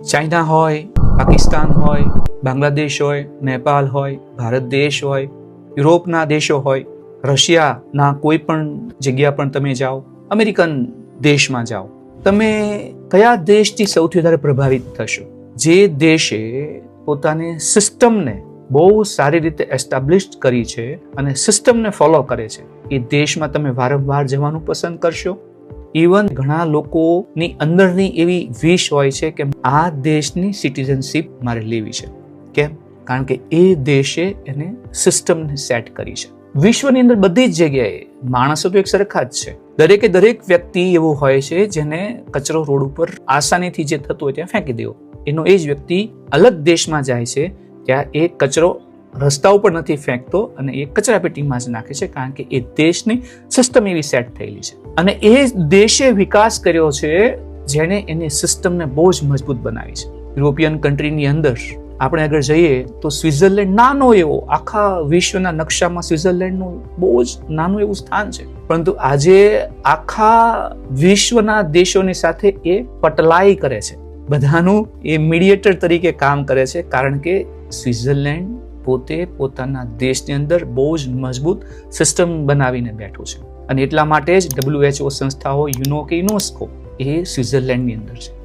China હોય, પાકિસ્તાન હોય, બાંગ્લાદેશ હોય નેપાલ હોય, ભારત દેશ હોય, યુરોપના દેશો હોય, રશિયાના કોઈ પણ જગ્યા પણ તમે જાઓ, અમેરિકન દેશમાં જાઓ, તમે કયા દેશથી સૌથી વધારે પ્રભાવિત થશો? જે દેશે પોતાની સિસ્ટમને બહુ સારી રીતે એસ્ટાબ્લિશ કરી છે અને સિસ્ટમને ફોલો કરે છે, એ દેશમાં તમે વારંવાર જવાનું પસંદ કરશો? ઇવન ઘણા લોકોની અંદરની એવી વિશ હોય છે કે આ દેશની સિટીઝનશીપ મારે લેવી છે. કેમ? કારણ કે એ દેશે એને સિસ્ટમને સેટ કરી છે. વિશ્વની અંદર બધી જ જગ્યાએ માણસો તો એક સરખા જ છે. દરેકે દરેક વ્યક્તિ એવો હોય છે જેને કચરો રોડ ઉપર આસાનીથી જે થતો હોય ત્યાં ફેંકી દેવો. એનો એ જ વ્યક્તિ અલગ દેશમાં જાય છે, ત્યાં એ કચરો રસ્તા ઉપર નથી ફેંકતો અને એ કચરા પેટીમાં જ નાખે છે કારણ કે એ દેશની સિસ્ટમ એવી સેટ થયેલી છે. અને એ દેશે વિકાસ કર્યો છે જેણે એની સિસ્ટમને બહુ જ મજબૂત બનાવી છે. યુરોપિયન કન્ટ્રીની અંદર આપણે આગળ જઈએ તો સ્વિટ્ઝરલેન્ડ નાનો એવો, આખા વિશ્વના નકશામાં સ્વિટ્ઝરલેન્ડનું બહુ જ નાનું એવું સ્થાન છે. પરંતુ આજે આખા વિશ્વના દેશોની સાથે એ પટલાઈ કરે છે. બધાનું એ મીડિયેટર તરીકે કામ કરે છે કારણ કે સ્વિટ્ઝરલેન્ડ પોતે પોતાના દેશની અંદર બહુ જ મજબૂત સિસ્ટમ બનાવીને બેઠું છે. અને એટલા માટે જ ડબ્લ્યુએચઓ સંસ્થાઓ યુનો કે યુનેસ્કો એ સ્વિટ્ઝરલેન્ડની અંદર છે.